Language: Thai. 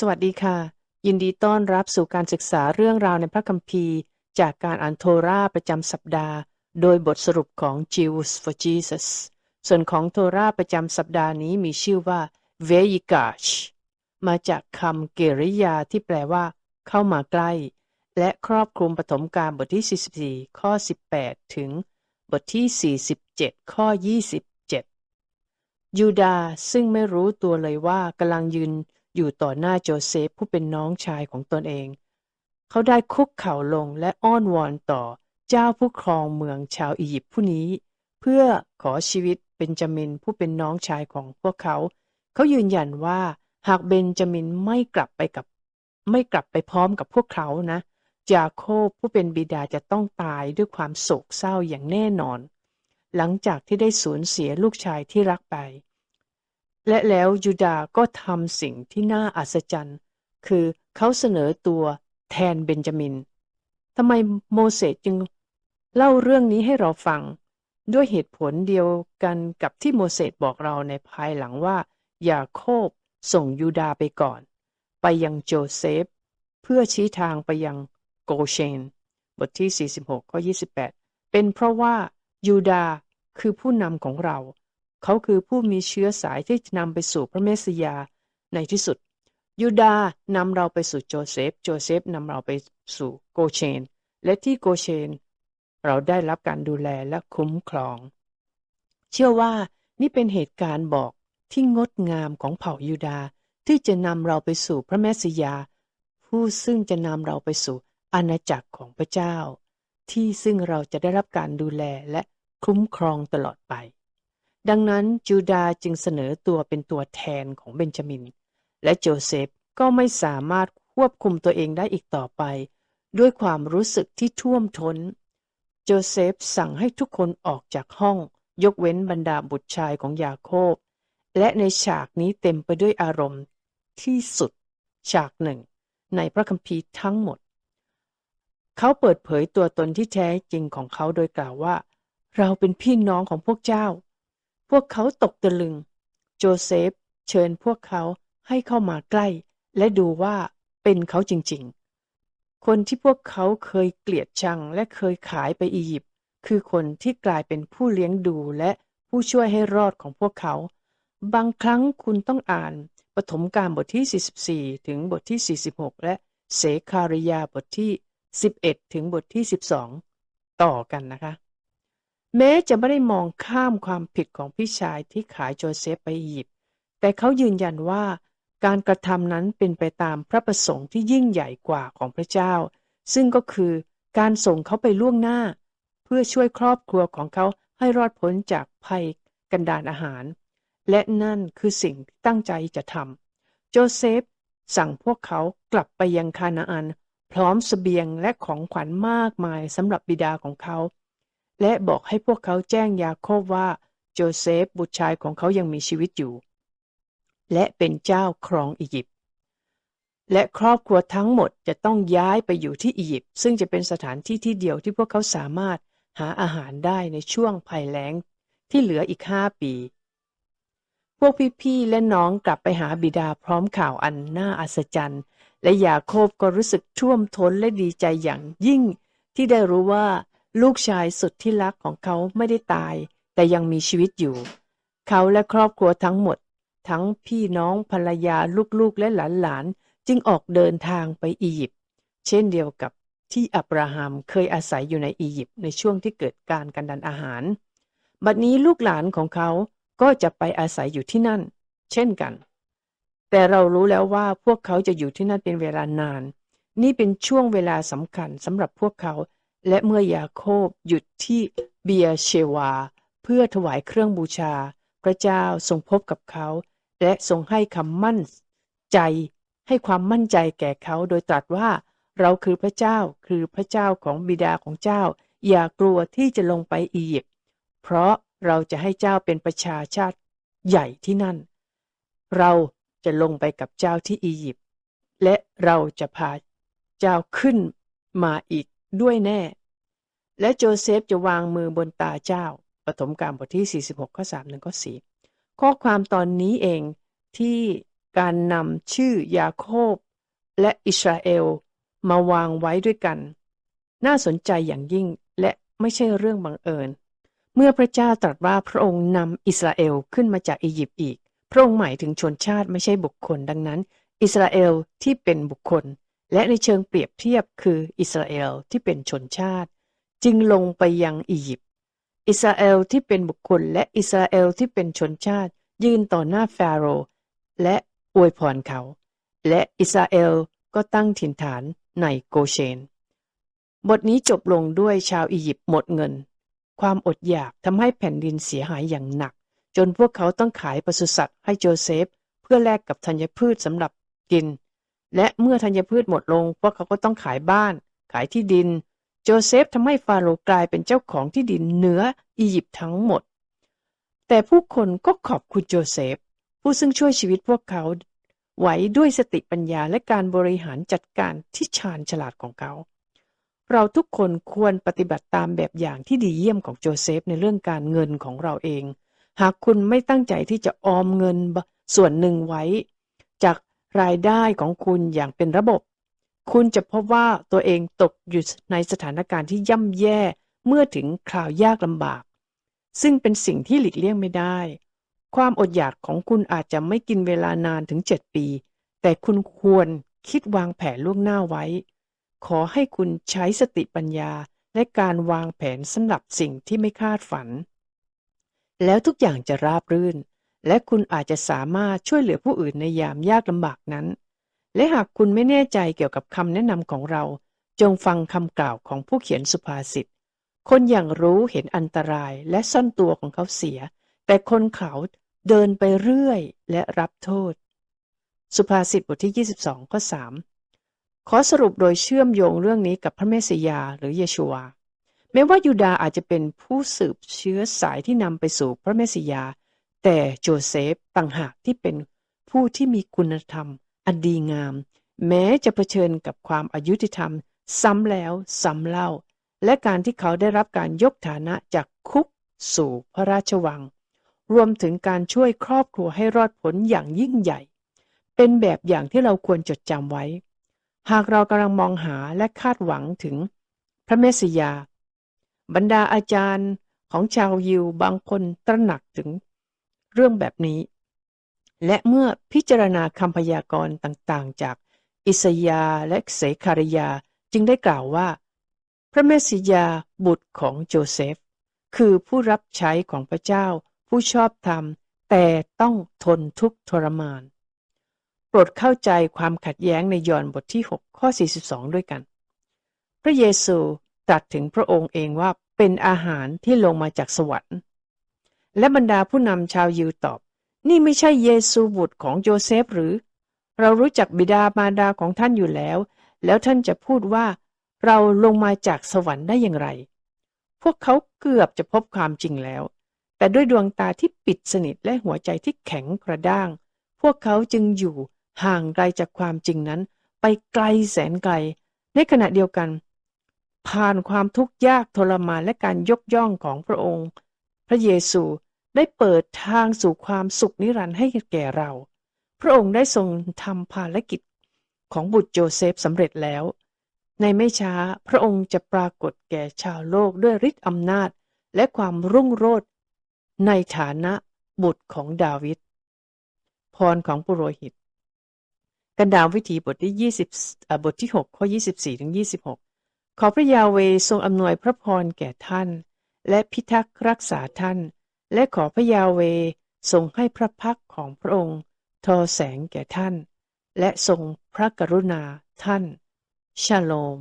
สวัสดีค่ะ ยินดีต้อนรับสู่การศึกษาเรื่องราวในพระคัมภีร์ จากการอ่านโทราประจำสัปดาห์ โดยบทสรุปของ Jews for Jesus ส่วนของโทราประจำสัปดาห์นี้มีชื่อว่า v e y i g a s h มาจากคำเกริยาที่แปลว่า เข้ามาใกล้ และครอบคลุมปฐมกาลบทที่ 44 ข้อ 18 ถึง บทที่ 47 ข้อ 27 ยูดาซึ่งไม่รู้ตัวเลยว่ากำลังยืน อยู่ต่อหน้าโจเซฟผู้เป็นน้องชายของตนเอง เขาได้คุกเข่าลงและอ้อนวอนต่อเจ้าผู้ครองเมืองชาวอียิปต์ผู้นี้ เพื่อขอชีวิตเบนจามินผู้เป็นน้องชายของพวกเขา เขายืนยันว่าหากเบนจามินไม่กลับไปกับ ไม่กลับไปพร้อมกับพวกเขานะจาโคบผู้เป็นบิดาจะต้องตายด้วยความโศกเศร้าอย่างแน่นอน หลังจากที่ได้สูญเสียลูกชายที่รักไป และแล้วยูดาก็ทำสิ่งที่น่าอัศจรรย์ คือเขาเสนอตัวแทนเบนจามินทำไมโมเสสจึงเล่าเรื่องนี้ให้เราฟัง ด้วยเหตุผลเดียวกันกับที่โมเสสบอกเราในภายหลังว่ายาโคบส่งยูดาไปก่อน ไปยังโจเซฟ เพื่อชี้ทางไปยังโกเชน บทที่ 46ข้อ28 เป็นเพราะว่ายูดาคือผู้นำของเรา เขาคือผู้มีเชื้อสายที่นำไปสู่พระเมสยาในที่สุด ยูดาห์นำเราไปสู่โจเซฟ โจเซฟนำเราไปสู่โกเชน และที่โกเชน เราได้รับการดูแลและคุ้มครอง เชื่อว่านี่เป็นเหตุการณ์บอกที่งดงามของเผ่ายูดาห์ที่จะนำเราไปสู่พระแมสสยา ผู้ซึ่งจะนำเราไปสู่อาณาจักรของพระเจ้า ที่ซึ่งเราจะได้รับการดูแลและคุ้มครองตลอดไป ดังนั้นจูดาจึงเสนอตัวเป็นตัวแทนของเบนจามิน และโจเซฟก็ไม่สามารถควบคุมตัวเองได้อีกต่อไป ด้วยความรู้สึกที่ท่วมท้น โจเซฟสั่งให้ทุกคนออกจากห้อง ยกเว้นบรรดาบุตรชายของยาโคบ และในฉากนี้เต็มไปด้วยอารมณ์ที่สุดฉากหนึ่ง ในพระคัมภีร์ทั้งหมด เขาเปิดเผยตัวตนที่แท้จริงของเขาโดยกล่าวว่า เราเป็นพี่น้องของพวกเจ้า พวกเขาตกตะลึง โจเซฟ เชิญพวกเขาให้เข้ามาใกล้ และดูว่าเป็นเขาจริงๆ คนที่พวกเขาเคยเกลียดชังและเคยขายไปอียิปต์คือคนที่กลายเป็นผู้เลี้ยงดูและผู้ช่วยให้รอดของพวกเขา บางครั้งคุณต้องอ่านปฐมกาลบทที่ 44 ถึงบทที่ 46 และเสคาริยาบทที่ 11 ถึงบทที่ 12 ต่อกันนะคะ แม้จะไม่ได้มองข้ามความผิดของพี่ชายที่ขายโจเซฟไปอียิปต์แต่เขายืนยันว่า การกระทำนั้นเป็นไปตามพระประสงค์ที่ยิ่งใหญ่กว่าของพระเจ้า ซึ่งก็คือการส่งเขาไปล่วงหน้า เพื่อช่วยครอบครัวของเขาให้รอดพ้นจากภัยกันดานอาหาร และนั่นคือสิ่งที่ตั้งใจจะทำโจเซฟสั่งพวกเขากลับไปยังคานาอัน พร้อมสเสบียงและของขวัญมากมายสำหรับบิดาของเขา และบอกให้พวกเขาแจ้งยาโคบว่าโจเซฟบุตรชายของเขายังมีชีวิตอยู่ และเป็นเจ้าครองอียิปต์และครอบครัวทั้งหมดจะต้องย้ายไปอยู่ที่อียิปต์ซึ่งจะเป็นสถานที่ที่เดียวที่พวกเขาสามารถหาอาหารได้ในช่วงภัยแล้งที่เหลืออีกห้าปี พวกพี่ๆและน้องกลับไปหาบิดาพร้อมข่าวอันน่าอัศจรรย์ และยาโคบก็รู้สึกท่วมท้นและดีใจอย่างยิ่ง ที่ได้รู้ว่า ลูกชายสุดที่รักของเขาไม่ได้ตาย แต่ยังมีชีวิตอยู่ เขาและครอบครัวทั้งหมด ทั้งพี่น้องภรรยาลูกๆและหลานๆ จึงออกเดินทางไปอียิปต์เช่นเดียวกับที่อับราฮัมเคยอาศัยอยู่ในอียิปต์ในช่วงที่เกิดการกันดันอาหาร บัดนี้ลูกหลานของเขาก็จะไปอาศัยอยู่ที่นั่น เช่นกัน แต่เรารู้แล้วว่าพวกเขาจะอยู่ที่นั่นเป็นเวลานาน นี่เป็นช่วงเวลาสำคัญสำหรับพวกเขา และเมื่อยาโคบหยุดที่เบียเชวา เพื่อถวายเครื่องบูชา พระเจ้าทรงพบกับเขา และทรงให้คำมั่นใจ ให้ความมั่นใจแก่เขาโดยตรัสว่า เราคือพระเจ้าคือพระเจ้าของบิดาของเจ้า อย่ากลัวที่จะลงไปอียิปต์เพราะเราจะให้เจ้าเป็นประชาชาติใหญ่ที่นั่น เราจะลงไปกับเจ้าที่อียิปต์และเราจะพาเจ้าขึ้นมาอีก ด้วยแน่ และโจเซฟจะวางมือบนตาเจ้าปฐมกาลบทที่ 46 ข้อ 3 1 ข้อ 4 ข้อความตอนนี้เองที่การนำชื่อยาโคบ และอิสราเอลมาวางไว้ด้วยกัน น่าสนใจอย่างยิ่งและไม่ใช่เรื่องบังเอิญ เมื่อพระเจ้าตรัสว่าพระองค์นำอิสราเอลขึ้นมาจากอียิปต์อีก พระองค์หมายถึงชนชาติไม่ใช่บุคคลดังนั้น อิสราเอลที่เป็นบุคคล และในเชิงเปรียบเทียบคืออิสราเอลที่เป็นชนชาติ จึงลงไปยังอียิปต์อิสราเอลที่เป็นบุคคลและอิสราเอลที่เป็นชนชาติ ยืนต่อหน้าฟาโรห์และอวยพรเขา และอิสราเอลก็ตั้งถิ่นฐานในโกเชน บทนี้จบลงด้วยชาวอียิปต์หมดเงิน ความอดอยากทำให้แผ่นดินเสียหายอย่างหนัก จนพวกเขาต้องขายปศุสัตว์ให้โจเซฟ เพื่อแลกกับธัญพืชสำหรับกิน และเมื่อธัญพืชหมดลงพวกเขาก็ต้องขายบ้าน ขายที่ดิน โจเซฟทำให้ฟาโรห์กลายเป็นเจ้าของที่ดินเหนืออียิปต์ทั้งหมด แต่ผู้คนก็ขอบคุณโจเซฟ ผู้ซึ่งช่วยชีวิตพวกเขาไว้ด้วยสติปัญญาและการบริหารจัดการที่ชาญฉลาดของเขา เราทุกคนควรปฏิบัติตามแบบอย่างที่ดีเยี่ยมของโจเซฟในเรื่องการเงินของเราเอง หากคุณไม่ตั้งใจที่จะออมเงินส่วนหนึ่งไว้ จาก รายได้ของคุณอย่างเป็นระบบ คุณจะพบว่าตัวเองตกอยู่ในสถานการณ์ที่ย่ำแย่เมื่อถึงคราวยากลำบาก ซึ่งเป็นสิ่งที่หลีกเลี่ยงไม่ได้ ความอดอยากของคุณอาจจะไม่กินเวลานานถึง 7 ปี แต่คุณควรคิดวางแผนล่วงหน้าไว้ ขอให้คุณใช้สติปัญญาและการวางแผนสำหรับสิ่งที่ไม่คาดฝัน แล้วทุกอย่างจะราบรื่น และคุณอาจจะสามารถช่วยเหลือผู้อื่นในยามยากลำบากนั้น และหากคุณไม่แน่ใจเกี่ยวกับคำแนะนำของเรา จงฟังคำกล่าวของผู้เขียนสุภาษิต คนอย่างรู้เห็นอันตรายและซ่อนตัวของเขาเสีย แต่คนเขาเดินไปเรื่อยและรับโทษ สุภาษิตบทที่ 22 ข้อ 3 ขอสรุปโดยเชื่อมโยงเรื่องนี้กับพระเมสสิยาหรือเยชูวาแม้ว่ายูดาอาจจะเป็นผู้สืบเชื้อสายที่นำไปสู่พระเมสสิยา แต่โจเซฟต่างหากที่เป็นผู้ที่มีคุณธรรม อันดีงาม แม้จะเผชิญกับความอายุติธรรม ซ้ำแล้วซ้ำเล่า และการที่เขาได้รับการยกฐานะจากคุกสู่พระราชวัง รวมถึงการช่วยครอบครัวให้รอดพ้นอย่างยิ่งใหญ่ เป็นแบบอย่างที่เราควรจดจำไว้ หากเรากำลังมองหาและคาดหวังถึงพระเมสสิยา บรรดาอาจารย์ของชาวยิวบางคนตระหนักถึง เรื่องแบบนี้ และเมื่อพิจารณาคำพยากรณ์ต่างๆ จากอิสยาห์และเสคาริยาจึงได้กล่าวว่า พระเมสสิยาบุตรของโจเซฟ คือผู้รับใช้ของพระเจ้าผู้ชอบธรรม แต่ต้องทนทุกข์ทรมาน โปรดเข้าใจความขัดแย้งในยอห์นบทที่ 6 ข้อ 42 ด้วยกัน พระเยซูตรัสถึงพระองค์เองว่าเป็นอาหารที่ลงมาจากสวรรค์ และบรรดาผู้นำชาวยิวตอบ นี่ไม่ใช่เยซูบุตรของโยเซฟหรือ เรารู้จักบิดามารดาของท่านอยู่แล้ว แล้วท่านจะพูดว่า เราลงมาจากสวรรค์ได้อย่างไร พวกเขาเกือบจะพบความจริงแล้ว แต่ด้วยดวงตาที่ปิดสนิทและหัวใจที่แข็งกระด้าง พวกเขาจึงอยู่ห่างไกลจากความจริงนั้น ไปไกลแสนไกล ในขณะเดียวกัน ผ่านความทุกข์ยากทรมานและการยกย่องของพระองค์ พระเยซู ได้เปิดทางสู่ความสุขนิรันดร์ให้แก่เรา พระองค์ได้ทรงทำภารกิจของบุตรโจเซฟสำเร็จแล้ว ในไม่ช้าพระองค์จะปรากฏแก่ชาวโลกด้วยฤทธิ์อำนาจและความรุ่งโรจน์ในฐานะบุตรของดาวิดพรของปุโรหิต กันดาววิถีบทที่ 20อ่าบทที่ 6 ข้อ 24 ถึง 26 ขอพระยาเวทรงอำนวยพระพรแก่ท่าน และพิทักษ์รักษาท่าน และขอพระยาเวทรงให้พระพักของพระองค์ทอแสงแก่ท่าน และทรงพระกรุณาท่าน ชาโลม